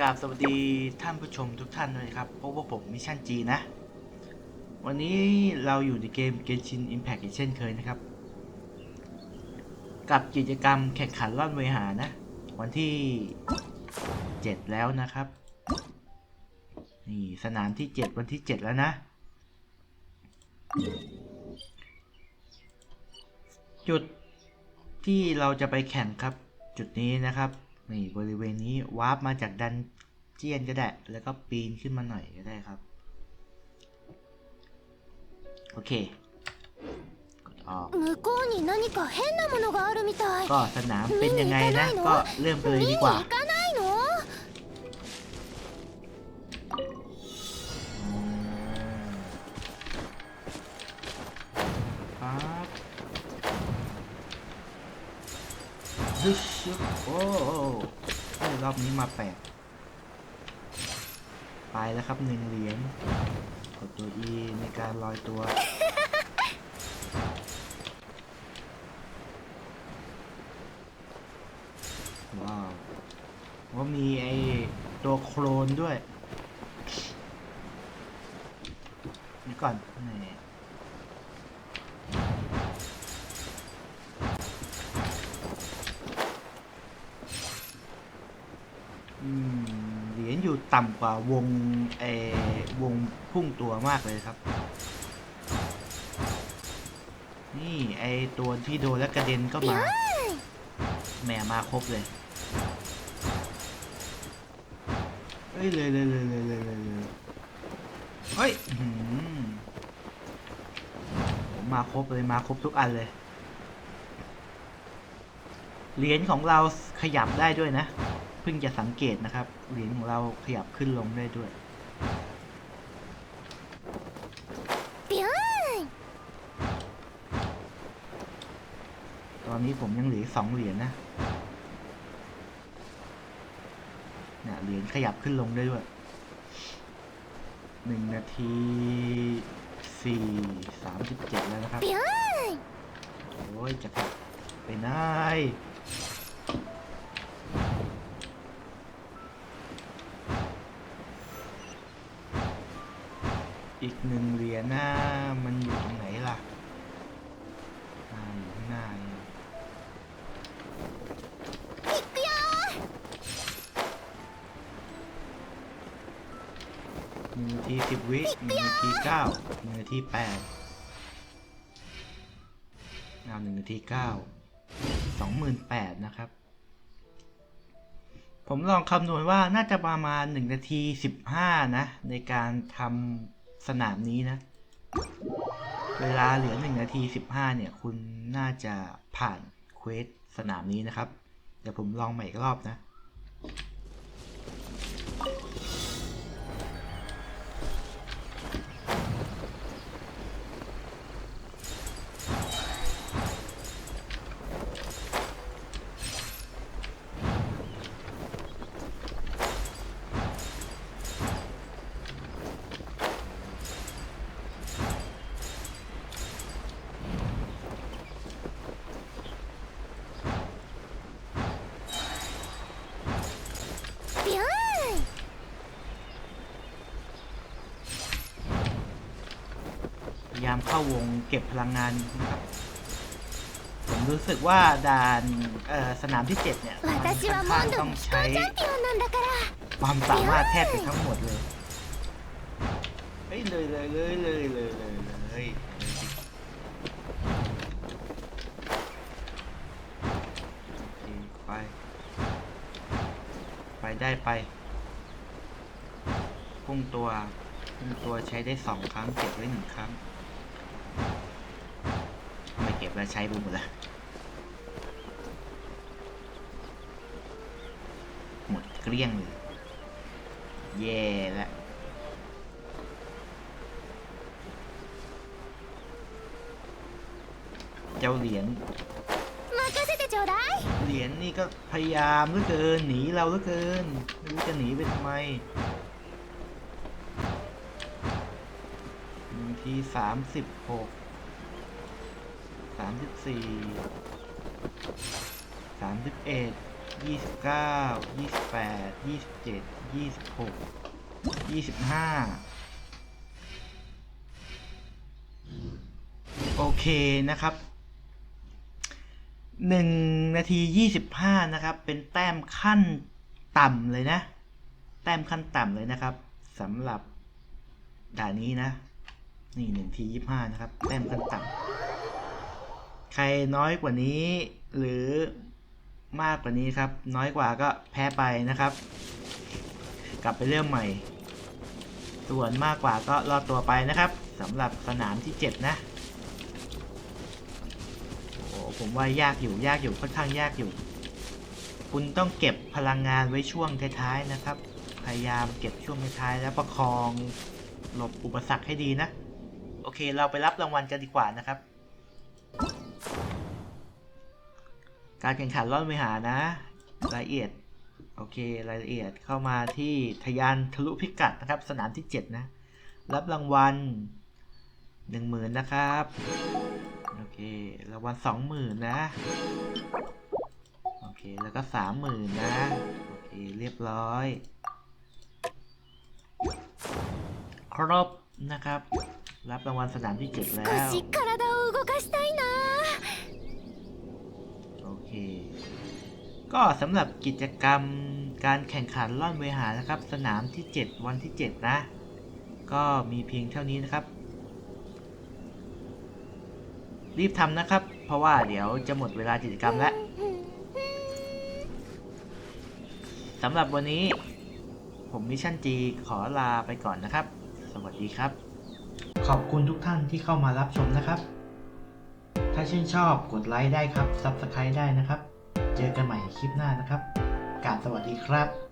กราบสวัสดีท่านผู้ชมทุกท่านด้วยครับพบว่าผมมิชชั่นจีนะ วันนี้เราอยู่ในเกม Genshin Impact อีกเช่นเคยนะครับ กับกิจกรรมแข่งขันล่อนเวหานะ วันที่ 7 แล้วนะครับ นี่สนามที่ 7 วันที่ 7 แล้วนะ จุดที่เราจะไปแข่งครับจุดนี้นะครับ นี่บริเวณนี้วาร์ปมาจากดันเจียนก็ได้ แล้วก็ปีนขึ้นมาหน่อยก็ได้ครับ โอเคก็สนามเป็นยังไงนะ ก็เริ่มเลยดีกว่า ดึชชึบโอ้โหเฮ้ยรอบนี้มาแปลกไปแล้วครับหนึ่งเหรียญกดตัว E ในการลอยตัวว้าวว่ามีไอตัวโครนด้วยนี่ก่อนนี่อืมเหรียญอยู่ ต่ำกว่าวงเอวงพุ่งตัวมากเลยครับ นี่ไอตัวที่โดนแล้วกระเด็นก็มาแหมมาครบเลยเฮ้ยเลยเลยเลยเลยเลยเลยเฮ้ยผมมาครบเลยมาครบทุกอันเลย เหรียญของเราขยับได้ด้วยนะ พิ่งจะสังเกตนะครับ เหรียญของเราขยับขึ้นลงได้ด้วย ตอนนี้ผมยังเหลือสองเหรียญนะเนี่ยเหรียญขยับขึ้นลงได้ด้วยหนึ่งนาทีสี่สามสิบเจ็ดแล้วนะครับ โอ้ยจะไปไหน อีกหนึ่งเหรียญหน้ามันอยู่ตรงไหนล่ะนาทีสิบวิหนึ่งาทีเก้าหนึ่งาทีแปดนาหนึ่งนาทีเก้าสองหมื่นแปดนะครับ ผมลองคำนวณว่าน่าจะประมาณหนึ่งนาทีสิบห้านะ ในการทำ สนามนี้นะ เวลาเหลือหนึ่งนาทีสิบห้าเนี่ย คุณน่าจะผ่านเควสสนามนี้นะครับ เดี๋ยวผมลองใหม่อีกรอบนะายามเข้าวงเก็บพลังงานนะครับผมรู้สึกว่าด่านสนามที่ 7 เนี่ยมันค่อต้องใช้ความสามารถแทบจะทั้งหมดเลยเฮ้ยเลยเลยเลยเลยเลยเลยเลยไป ไปได้ไป พุ่งตัว พุ่งตัวใช้ได้สองครั้ง เก็บไว้หนึ่งครั้ง เก็บไว้ใช้บูมหมดละหมดเกลี้ยงเลยเย่แล้วเจ้าเหรียญเหรียญนี่ก็พยายามเหลือเกินหนีเราเหลือเกินไม่รู้จะหนีไปทำไมทีสามสิบหก สามสิบสี่สามสิบเอ็ดยี่สิบเก้ายี่สิบแปดยี่สิบเจ็ดยี่สิบหกยี่สิบห้าโอเคนะครับหนึ่งนาทียี่สิบห้านะครับ เป็นแต้มขั้นต่ำเลยนะ แต้มขั้นต่ำเลยนะครับสำหรับด่านนี้นะ นี่หนึ่งทียี่ห้านะครับ แต้มขั้นต่ำ ใครน้อยกว่านี้ หรือมากกว่านี้ครับ น้อยกว่าก็แพ้ไปนะครับ กลับไปเริ่มใหม่ ส่วนมากกว่าก็รอดตัวไปนะครับสำหรับสนามที่ 7 นะโอ้ผมว่ายากอยู่ยากอยู่ค่อนข้างยากอยู่ คุณต้องเก็บพลังงานไว้ช่วงท้ายๆนะครับ พยายามเก็บช่วงท้ายๆแล้วประคองหลบอุปสรรคให้ดีนะ โอเคเราไปรับรางวัลกันดีกว่านะครับ การแข่งขันรอบไม่หานะ รายละเอียด โอเค รายละเอียดเข้ามาที่ทะยานทะลุพิกัดนะครับ สนามที่ 7 นะ รับรางวัล 1 0,000 นะครับ โอเค รางวัล 20,000 นะ โอเค แล้วก็ 30,000 นะ โอเค เรียบร้อย ครบนะครับ รับรางวัลสนามที่ 7 แล้ว ก็สำหรับกิจกรรมการแข่งขันล่อนเวหานะครับ สนามที่ 7 วันที่ 7 นะ ก็มีเพียงเท่านี้นะครับ รีบทำนะครับ เพราะว่าเดี๋ยวจะหมดเวลากิจกรรมแล้วสำหรับวันนี้ผมมิชชั่นจีขอลาไปก่อนนะครับ สวัสดีครับ ขอบคุณทุกท่านที่เข้ามารับชมนะครับ ถ้าชื่นชอบกดไลค์ได้ครับ Subscribe ได้นะครับ เจอกันใหม่คลิปหน้านะครับกาบสวัสดีครับ